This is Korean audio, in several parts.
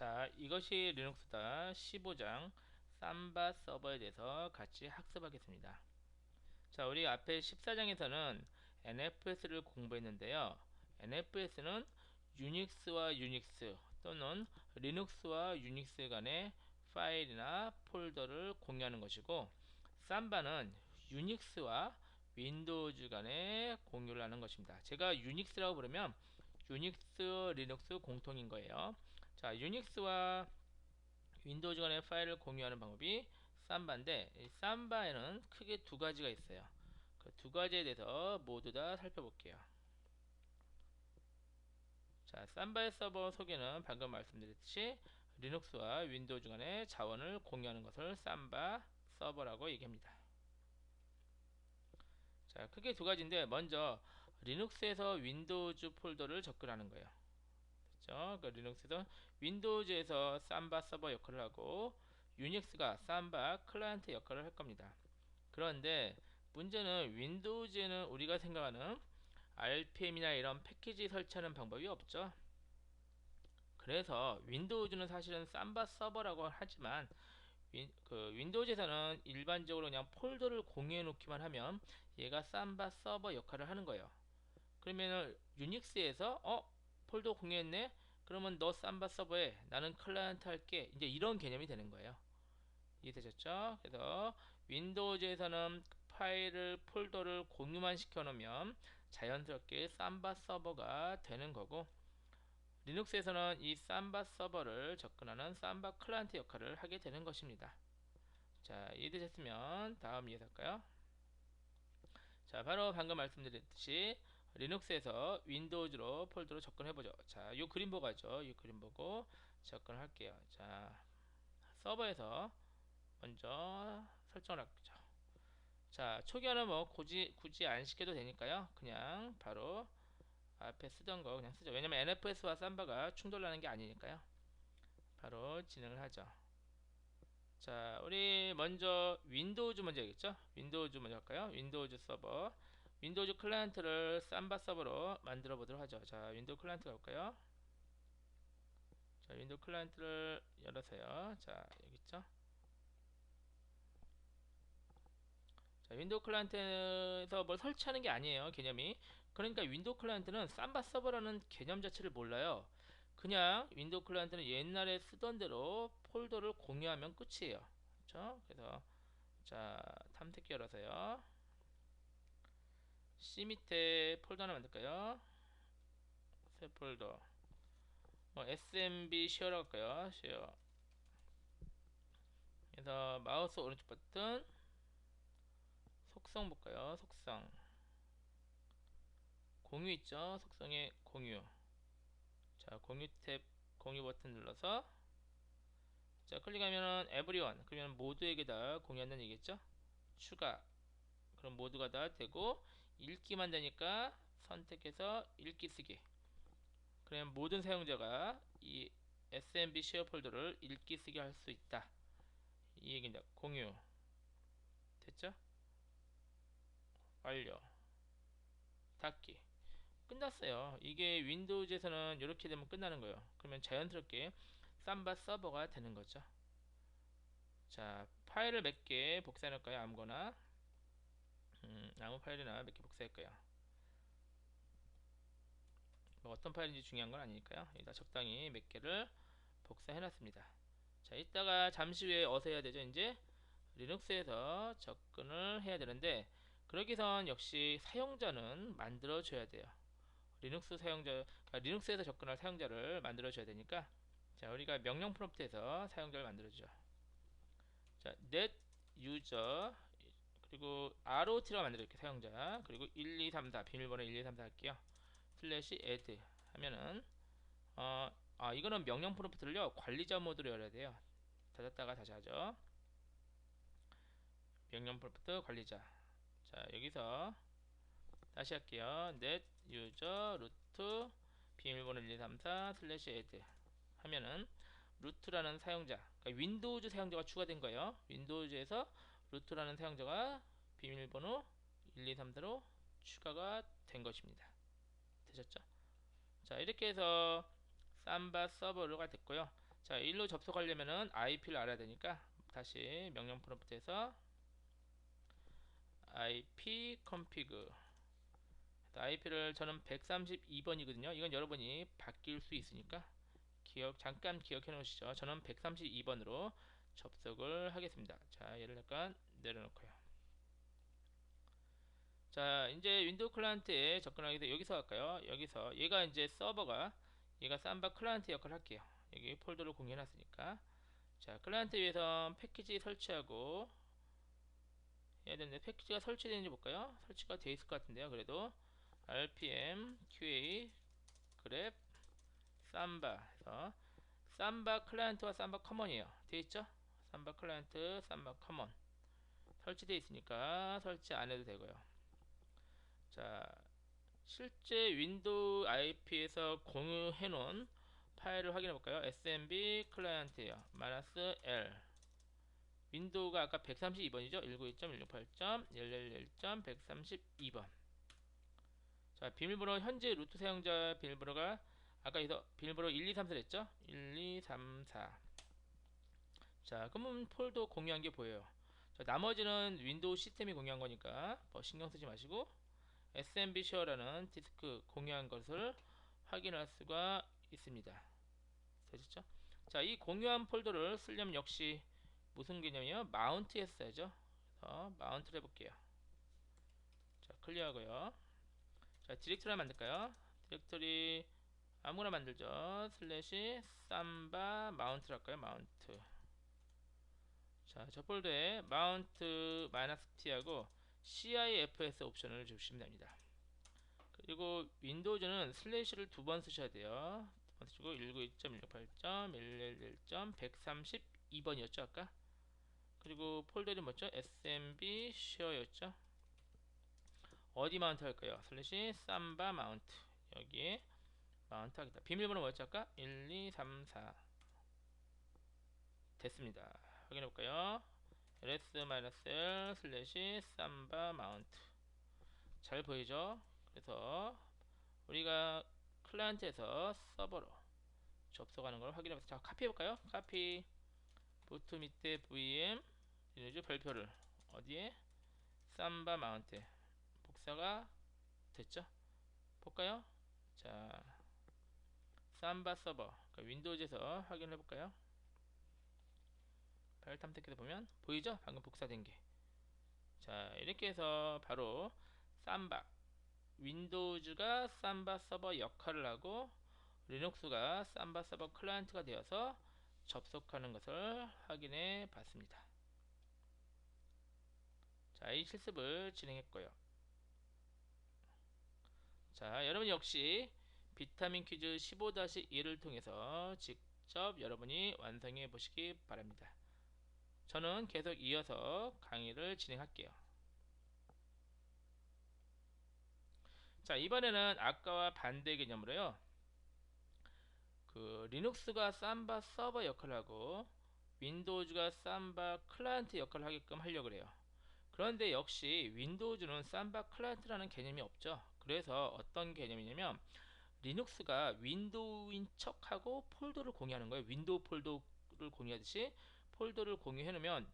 자 이것이 리눅스다. 15장. 삼바 서버에 대해서 같이 학습하겠습니다. 자 우리 앞에 14장에서는 NFS를 공부했는데요. NFS는 유닉스와 유닉스 또는 리눅스와 유닉스 간의 파일이나 폴더를 공유하는 것이고 삼바는 유닉스와 윈도우즈 간의 공유를 하는 것입니다. 제가 유닉스라고 부르면 유닉스 리눅스 공통인 거예요 자 유닉스와 윈도우즈 간의 파일을 공유하는 방법이 삼바인데 이 삼바에는 크게 두 가지가 있어요. 그 두 가지에 대해서 모두 다 살펴볼게요. 자 삼바의 서버 소개는 방금 말씀드렸듯이 리눅스와 윈도우즈 간의 자원을 공유하는 것을 삼바 서버라고 얘기합니다. 자 크게 두 가지인데 먼저 리눅스에서 윈도우즈 폴더를 접근하는 거예요 그렇죠? 그 리눅스에서 윈도우즈에서 삼바 서버 역할을 하고 유닉스가 삼바 클라이언트 역할을 할 겁니다. 그런데 문제는 윈도우즈에는 우리가 생각하는 RPM이나 이런 패키지 설치하는 방법이 없죠. 그래서 윈도우즈는 사실은 삼바 서버라고 하지만 윈, 그 윈도우즈에서는 일반적으로 그냥 폴더를 공유해 놓기만 하면 얘가 삼바 서버 역할을 하는 거예요. 그러면은 유닉스에서 어 폴더 공유했네. 그러면 너 삼바 서버에 나는 클라이언트 할게. 이제 이런 개념이 되는 거예요. 이해되셨죠? 그래서 윈도우즈에서는 파일을 폴더를 공유만 시켜 놓으면 자연스럽게 삼바 서버가 되는 거고 리눅스에서는 이 삼바 서버를 접근하는 삼바 클라이언트 역할을 하게 되는 것입니다. 자 이해되셨으면 다음 이해 할까요? 자 바로 방금 말씀드렸듯이 리눅스에서 윈도우즈로 폴더로 접근해보죠. 자이 그림 보고 하죠. 이 그림 보고 접근할게요. 자 서버에서 먼저 설정을 하죠 자 초기화는 뭐 굳이 굳이 안 시켜도 되니까요. 그냥 바로 앞에 쓰던 거 그냥 쓰죠. 왜냐면 NFS와 삼바가 충돌하는 게 아니니까요. 바로 진행을 하죠. 자 우리 먼저 윈도우즈 먼저 하겠죠? 윈도우즈 먼저 할까요? 윈도우즈 서버 윈도우즈 클라이언트를 삼바 서버로 만들어 보도록 하죠. 자 윈도우 클라이언트 가볼까요? 자 윈도우 클라이언트를 열어서요. 자 여기 있죠? 자 윈도우 클라이언트에서 뭘 설치하는 게 아니에요 개념이. 그러니까 윈도우 클라이언트는 삼바 서버라는 개념 자체를 몰라요. 그냥 윈도우 클라이언트는 옛날에 쓰던 대로 폴더를 공유하면 끝이에요. 그렇죠 그래서 자 탐색기 열어서요 C 밑에 폴더 하나 만들까요? 새 폴더. 뭐 SMB 쉐어라고 할까요? 쉐어. 그래서 마우스 오른쪽 버튼. 속성 볼까요? 속성. 공유 있죠? 속성의 공유. 자 공유 탭 공유 버튼 눌러서. 자 클릭하면은 에브리원 그러면 모두에게 다 공유한다는 얘기겠죠? 추가. 그럼 모두가 다 되고 읽기만 되니까 선택해서 읽기 쓰기. 그러면 모든 사용자가 이 SMB 쉐어 폴더를 읽기 쓰기 할 수 있다. 이 얘기입니다. 공유. 됐죠? 완료. 닫기. 끝났어요. 이게 윈도우즈에서는 이렇게 되면 끝나는 거예요. 그러면 자연스럽게 삼바 서버가 되는 거죠. 자 파일을 몇 개 복사해 놓을까요? 아무거나 음, 아무 파일이나 몇 개 복사할 거예요 뭐 어떤 파일인지 중요한 건 아니니까요. 여기다 적당히 몇 개를 복사해 놨습니다. 자 이따가 잠시 후에 어서 해야 되죠? 이제 리눅스에서 접근을 해야 되는데 그러기 전 역시 사용자는 만들어 줘야 돼요. 리눅스 사용자 그러니까 리눅스에서 접근할 사용자를 만들어 줘야 되니까 자 우리가 명령 프롬프트에서 사용자를 만들어 주죠. 자 net user 그리고 ROT라고 만들어줄게 사용자. 그리고 1 2 3 4 비밀번호 1 2 3 4 할게요. 슬래시 add 하면은 어, 아 이거는 명령 프롬프트를요 관리자 모드로 열어야 돼요. 닫았다가 다시 하죠. 명령 프롬프트 관리자. 자 여기서 다시 할게요. net user root 비밀번호 1 2 3 4 슬래시 add 하면은 루트라는 사용자 그러니까 윈도우즈 사용자가 추가된 거예요. 윈도우즈에서 루트라는 사용자가 비밀번호 1234로 추가가 된 것입니다. 되셨죠? 자 이렇게 해서 삼바 서버가 됐고요. 자자 일로 접속하려면은 IP를 알아야 되니까 다시 명령 프롬프트에서 IP config IP를 저는 132번이거든요. 이건 여러분이 바뀔 수 있으니까 기억 잠깐 기억해 놓으시죠. 저는 132번으로 접속을 하겠습니다. 자 얘를 잠깐 내려놓고요. 자 이제 윈도우 클라이언트에 접근하기 위해서 여기서 할까요? 여기서 얘가 이제 서버가 얘가 삼바 클라이언트 역할을 할게요. 여기 폴더를 공유해 놨으니까. 자 클라이언트 위해서 패키지 설치하고 해야 되는데 패키지가 설치되는지 볼까요? 설치가 되어 있을 것 같은데요 그래도. Rpm qa grep 삼바. 해서 삼바 클라이언트와 삼바 커먼이에요. 되어 있죠 삼바 클라이언트 삼바 커먼 설치되어 있으니까 설치 안 해도 되고요. 자 실제 윈도우 IP에서 공유해 놓은 파일을 확인해 볼까요? smb 클라이언트에요. 마이너스 l. 윈도우가 아까 132번이죠? 192.168.111.132번. 자 비밀번호 현재 루트 사용자 비밀번호가 아까 여기서 비밀번호 1234 했죠? 1234 자 그러면 폴더 공유한 게 보여요 자, 나머지는 윈도우 시스템이 공유한 거니까 뭐 신경 쓰지 마시고 SMB 쉐어라는 디스크 공유한 것을 확인할 수가 있습니다. 되셨죠? 자, 이 공유한 폴더를 쓰려면 역시 무슨 개념이요? 마운트에 써야죠. 그래서 마운트를 해볼게요. 자, 클리어하고요. 자, 디렉토리 만들까요? 디렉토리 아무나 만들죠. 슬래시 삼바 마운트를 할까요? 마운트. 자, 저 폴더에 마운트 마이너스 t하고 CIFS 옵션을 주시면 됩니다. 그리고 윈도우즈는 슬래시를 두 번 쓰셔야 돼요. 두 번 쓰시고 192.168.111.132번이었죠 아까. 그리고 폴더는 뭐죠? SMB 쉐어였죠. 어디 마운트 할까요? 슬래시 삼바 마운트 여기에 마운트 하겠다. 비밀번호 뭐였죠 아까? 1234 됐습니다. 확인해 볼까요? ls-l 슬래시 삼바 마운트 잘 보이죠? 그래서 우리가 클라이언트에서 서버로 접속하는 걸 확인해 보자. 자, 카피해 볼까요? 카피 부트 밑에 vm 이제 별표를 어디에 삼바 마운트 복사가 됐죠? 볼까요? 자, 삼바 서버 그러니까 윈도우즈에서 확인해 볼까요? 파일 탐색해서 보면 보이죠? 방금 복사된 게. 자, 이렇게 해서 바로 삼바 윈도우즈가 삼바 서버 역할을 하고 리눅스가 삼바 서버 클라이언트가 되어서 접속하는 것을 확인해 봤습니다. 자, 이 실습을 진행했고요. 자, 여러분 역시 비타민 퀴즈 15-1을 통해서 직접 여러분이 완성해 보시기 바랍니다. 저는 계속 이어서 강의를 진행할게요. 자 이번에는 아까와 반대 개념으로요. 그 리눅스가 삼바 서버 역할을 하고 윈도우즈가 삼바 클라이언트 역할을 하게끔 하려고 그래요. 그런데 역시 윈도우즈는 삼바 클라이언트라는 개념이 없죠. 그래서 어떤 개념이냐면 리눅스가 윈도우인 척하고 폴더를 공유하는 거예요. 윈도우 폴더를 공유하듯이 폴더를 공유해 놓으면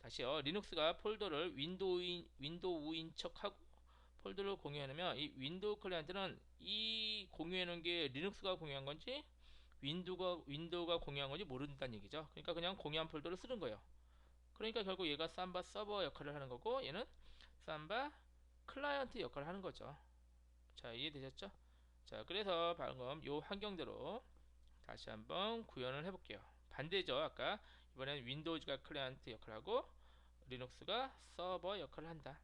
다시요 리눅스가 폴더를 윈도우인 윈도우인 척하고 폴더를 공유해 놓으면 이 윈도우 클라이언트는 이 공유해 놓은 게 리눅스가 공유한 건지 윈도우가 윈도우가 공유한 건지 모른다는 얘기죠. 그러니까 그냥 공유한 폴더를 쓰는 거예요. 그러니까 결국 얘가 삼바 서버 역할을 하는 거고 얘는 삼바 클라이언트 역할을 하는 거죠. 자 이해되셨죠? 자 그래서 방금 요 환경대로 다시 한번 구현을 해볼게요. 반대죠. 아까 이번엔 윈도우즈가 클라이언트 역할을 하고 리눅스가 서버 역할을 한다.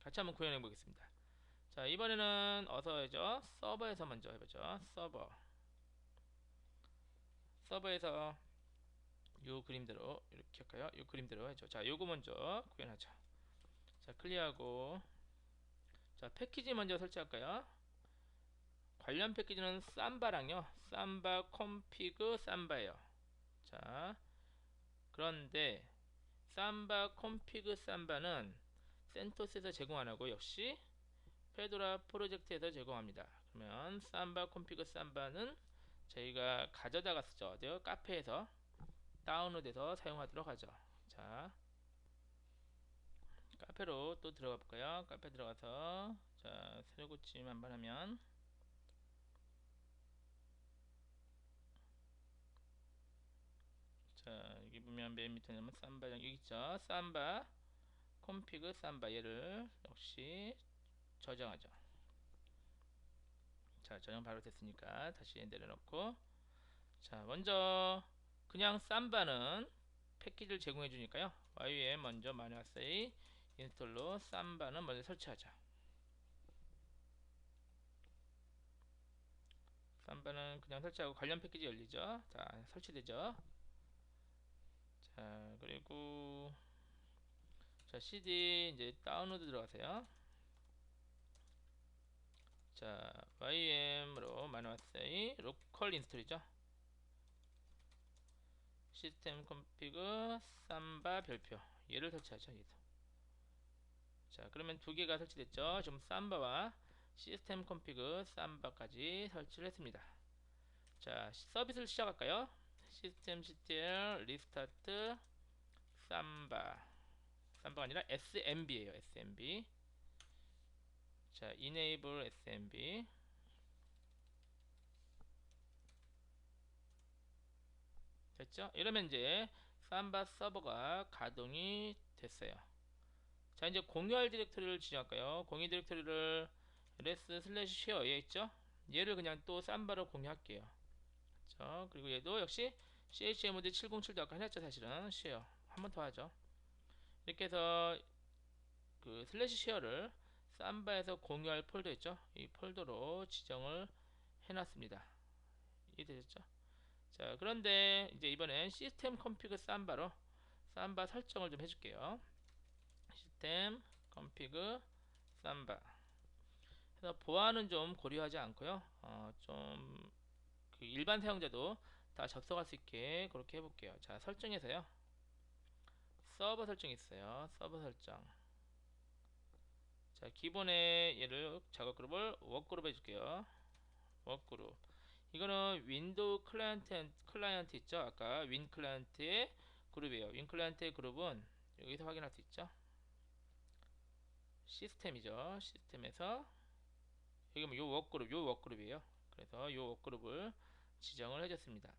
같이 한번 구현해 보겠습니다. 자 이번에는 어서 해죠. 서버에서 먼저 해보죠. 서버 서버에서 요 그림대로 이렇게 할까요? 요 그림대로 해죠. 자 요거 먼저 구현하죠. 자 클리어하고 자 패키지 먼저 설치할까요? 관련 패키지는 삼바랑요 삼바 콤피그 삼바예요 자 그런데 삼바 콤피그 삼바는 센토스에서 제공 안 하고 역시 페도라 프로젝트에서 제공합니다 그러면 삼바 콤피그 삼바는 저희가 가져다가 쓰죠. 어디요? 카페에서 다운로드해서 사용하도록 하죠. 자, 카페로 또 들어가 볼까요? 카페 들어가서 자 고침 한번 하면 자 여기 보면 맨 밑에 보면 삼바 여기 있죠. 삼바 콤피그 삼바. 얘를 역시 저장하죠. 자 저장 바로 됐으니까 다시 내려놓고. 자 먼저 그냥 삼바는 패키지를 제공해 주니까요. YUM 먼저 마이너스 인스톨로 삼바는 먼저 설치하자. 삼바는 그냥 설치하고 관련 패키지 열리죠? 자 설치되죠 자 그리고 자 CD 이제 다운로드 들어가세요. 자 YUM으로 마이너스 로컬 인스톨이죠. 시스템 컴피그 삼바 별표. 얘를 설치하죠 얘도. 자 그러면 두 개가 설치됐죠? 지금 삼바와 시스템 컴피그 삼바까지 설치를 했습니다. 자 서비스를 시작할까요 시스템 CTL 리스타트 삼바 삼바가 아니라 SMB에요 SMB 자 enable SMB 됐죠? 이러면 이제 삼바 서버가 가동이 됐어요. 자 이제 공유할 디렉토리를 지정할까요? 공유 디렉토리를 ls 슬래시 쉐어에 있죠? 얘를 그냥 또 삼바로 공유할게요. 그렇죠? 그리고 얘도 역시 chmod 707도 아까 해놨죠 사실은 쉐어 한 번 더 하죠. 이렇게 해서 그 슬래시 쉐어를 삼바에서 공유할 폴더 있죠? 이 폴더로 지정을 해놨습니다. 이해되셨죠? 자 그런데 이제 이번엔 시스템 컴피그 삼바로 삼바 설정을 좀 해줄게요 시스템 컴피그 삼바 그래서 보안은 좀 고려하지 않고요 어, 좀 그 일반 사용자도 다 접속할 수 있게 그렇게 해볼게요. 자 설정에서요. 서버 설정 있어요. 서버 설정. 자 기본에 얘를 작업 그룹을 워크그룹 해줄게요. 워크그룹 이거는 윈도우 클라이언트, 클라이언트 있죠? 아까 윈 클라이언트의 그룹이에요. 윈 클라이언트의 그룹은 여기서 확인할 수 있죠? 시스템이죠. 시스템에서 여기 뭐요 워크그룹 요 워크그룹이에요. 그래서 요 워크그룹을 지정을 해줬습니다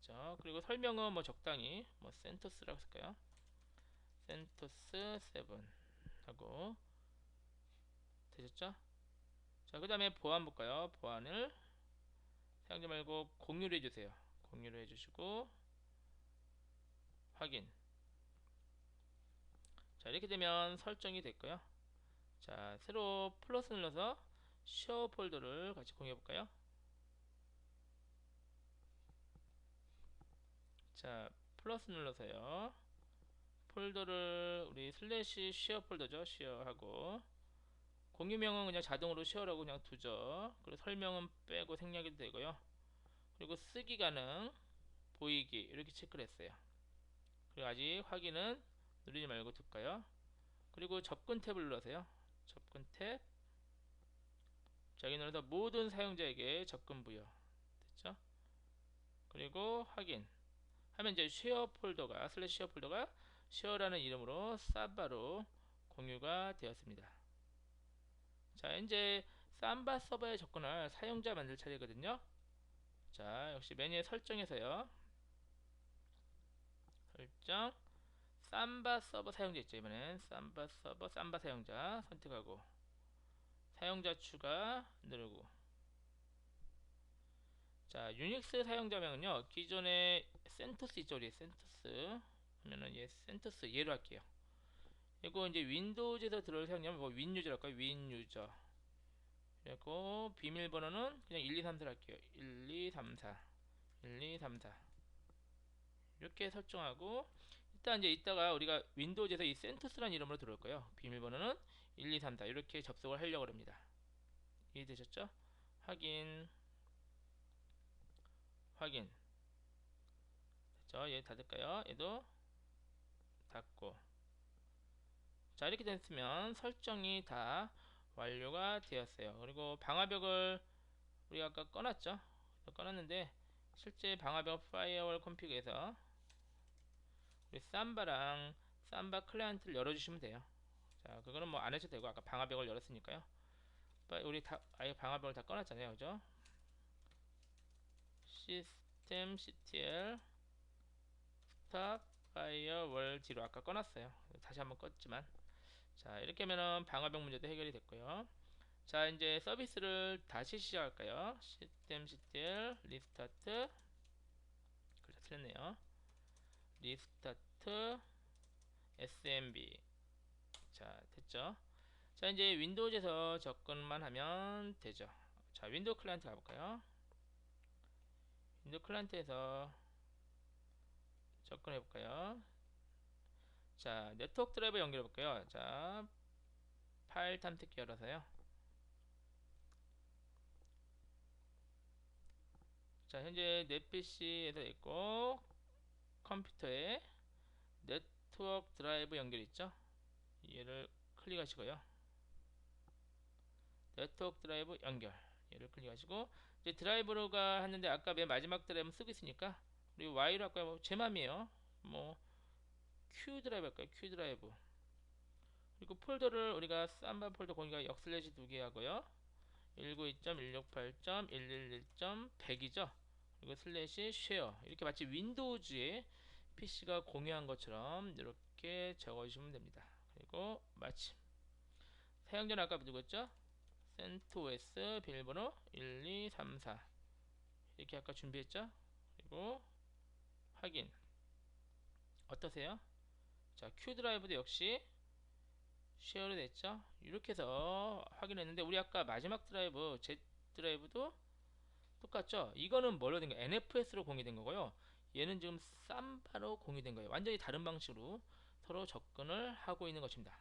됐죠 그리고 설명은 뭐 적당히 뭐 센토스라고 쓸까요 센토스 7 하고 되셨죠 자 그 다음에 보안 볼까요 보안을 사용자 말고 공유를 해주세요. 공유를 해주시고 확인 자 이렇게 되면 설정이 됐고요. 자 새로 플러스 눌러서 쉐어 폴더를 같이 공유해 볼까요? 자 플러스 눌러서요. 폴더를 우리 슬래시 쉐어 폴더죠. 쉐어 하고 공유명은 그냥 자동으로 쉐어라고 그냥 두죠. 그리고 설명은 빼고 생략해도 되고요. 그리고 쓰기 가능, 보이기 이렇게 체크를 했어요. 그리고 아직 확인은 누르지 말고 둘까요? 그리고 접근 탭을 눌러세요. 접근 탭. 자, 여기 눌러서 모든 사용자에게 접근 부여. 됐죠? 그리고 확인. 하면 이제 쉐어 폴더가 슬래시 쉐어 폴더가 쉐어라는 이름으로 사바로 공유가 되었습니다. 자 이제 삼바 서버에 접근할 사용자 만들 차례거든요. 자 역시 메뉴의 설정에서요. 설정. 삼바 서버 사용자 있죠 이번엔. 삼바 서버 삼바 사용자 선택하고 사용자 추가 누르고. 자 유닉스 사용자명은요 기존에 센토스 있죠 우리 센토스 하면은 얘 센토스 얘로 할게요 이거 이제 윈도우즈에서 들어올 사용자면 뭐 윈유저 할까요? 윈유저. 그리고 비밀번호는 그냥 1, 2, 3, 4 할게요. 1, 2, 3, 4. 1, 2, 3, 4. 이렇게 설정하고 일단 이제 이따가 우리가 윈도우즈에서 이 센토스라는 이름으로 들어올 거예요. 비밀번호는 1, 2, 3, 4 이렇게 접속을 하려고 합니다. 이해되셨죠? 확인 확인 됐죠? 얘 닫을까요? 얘도 닫고 자 이렇게 됐으면 설정이 다 완료가 되었어요 그리고 방화벽을 우리가 아까 꺼놨죠 꺼놨는데 실제 방화벽 파이어월 컴피그에서 우리 삼바랑 삼바 클라이언트를 열어주시면 돼요. 자, 그거는 뭐 안 해도 되고 아까 방화벽을 열었으니까요. 우리 다 아예 방화벽을 다 꺼놨잖아요, 그죠? 시스템 ctl 스탑 파이어월 뒤로 아까 꺼놨어요. 다시 한번 껐지만 자 이렇게 하면은 방화벽 문제도 해결이 됐고요. 자 이제 서비스를 다시 시작할까요? 시스템 ctl 리스타트 글자 틀렸네요. 리스타트 smb 자 됐죠? 자 이제 윈도우즈에서 접근만 하면 되죠. 자 윈도우 클라이언트 가볼까요? 윈도우 클라이언트에서 접근해 볼까요? 자 네트워크 드라이버 연결해 볼게요. 자 파일 탐색기 열어서요. 자 현재 내 PC에서 있고 컴퓨터에 네트워크 드라이브 연결 있죠? 얘를 클릭하시고요. 네트워크 드라이브 연결 얘를 클릭하시고 이제 드라이브로가 했는데 아까 맨 마지막 드라이브 쓰고 있으니까 우리 Y로 할까요? 뭐제 맘이에요. 뭐 Q 드라이브 할까요? Q 드라이브 그리고 폴더를 우리가 쌈바 폴더 공유가 역슬래시 두 개 하고요. 192.168.111.100이죠. 그리고 슬래시 쉐어 이렇게 마치 윈도우즈에 PC가 공유한 것처럼 이렇게 적어주시면 됩니다. 그리고 마침 사용자는 아까 누구였죠? 센토스 비밀번호 1234 이렇게 아까 준비했죠? 그리고 확인 어떠세요? 자 Q 드라이브도 역시 쉐어로 됐죠? 이렇게 해서 확인했는데 우리 아까 마지막 드라이브 Z 드라이브도 똑같죠? 이거는 뭘로 된 거예요? NFS로 공유된 거고요. 얘는 지금 쌈바로 공유된 거예요. 완전히 다른 방식으로 서로 접근을 하고 있는 것입니다.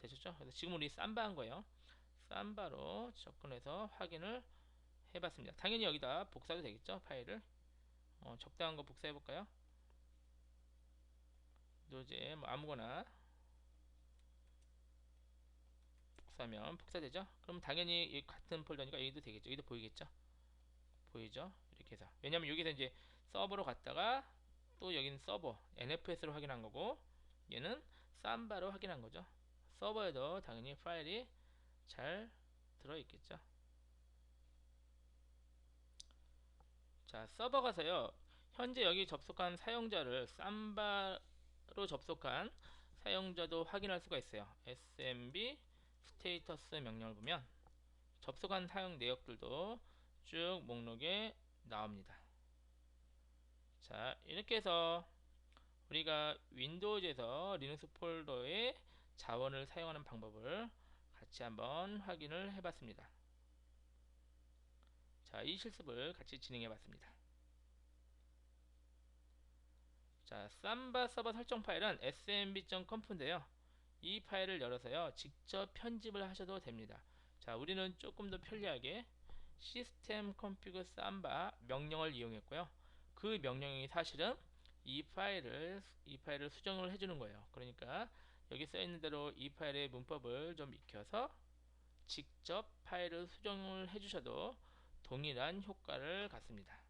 되셨죠? 그래서 지금 우리 쌈바 한 거예요. 쌈바로 접근해서 확인을 해봤습니다. 당연히 여기다 복사도 되겠죠? 파일을 어, 적당한 거 복사해 볼까요? 노제 뭐 아무거나 복사하면 복사되죠? 그럼 당연히 같은 폴더니까 여기도 되겠죠? 여기도 보이겠죠? 보이죠? 이렇게 해서 왜냐면 여기서 이제 서버로 갔다가 또 여기는 서버 NFS로 확인한 거고 얘는 삼바로 확인한 거죠. 서버에도 당연히 파일이 잘 들어있겠죠. 자 서버 가서요. 현재 여기 접속한 사용자를 삼바로 접속한 사용자도 확인할 수가 있어요. smb 스테이터스 명령을 보면 접속한 사용 내역들도 쭉 목록에 나옵니다. 자 이렇게 해서 우리가 윈도우즈에서 리눅스 폴더의 자원을 사용하는 방법을 같이 한번 확인을 해봤습니다. 자, 이 실습을 같이 진행해봤습니다. 자, 삼바 서버 설정 파일은 smb.conf인데요. 이 파일을 열어서요, 직접 편집을 하셔도 됩니다. 자, 우리는 조금 더 편리하게 시스템 config 삼바 명령을 이용했고요. 그 명령이 사실은 이 파일을 이 파일을 수정을 해주는 거예요. 그러니까 여기 써 있는 대로 이 파일의 문법을 좀 익혀서 직접 파일을 수정을 해주셔도 동일한 효과를 갖습니다.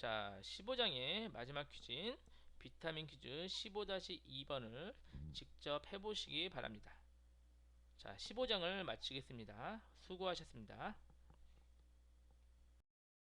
자, 15장의 마지막 퀴즈인 비타민 퀴즈 15-2번을 직접 해보시기 바랍니다. 자, 15장을 마치겠습니다. 수고하셨습니다.